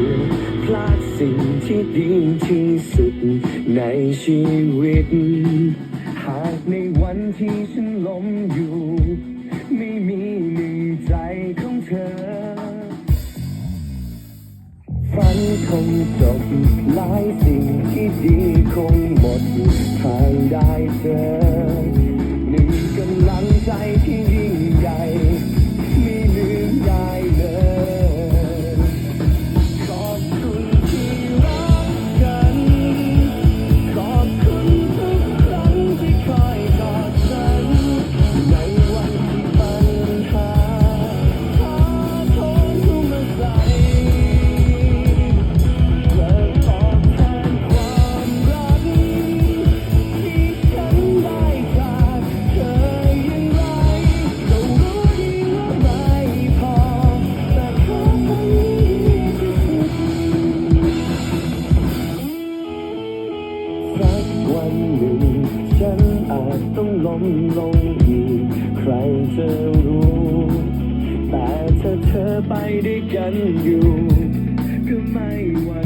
ือพลาดสิ่งที่ดีที่สุดในชีวิต หากในวันที่ฉันล้มอยู่ ไม่มีหนึ่งใจของเธอ ฝันคงจบหลายสิ่งที่ดีคงหมดทางได้เจอ มลงอีกใครจะรู้ แต่ถ้าเธอไปด้วยกันอยู่ ก็ไม่หวั่น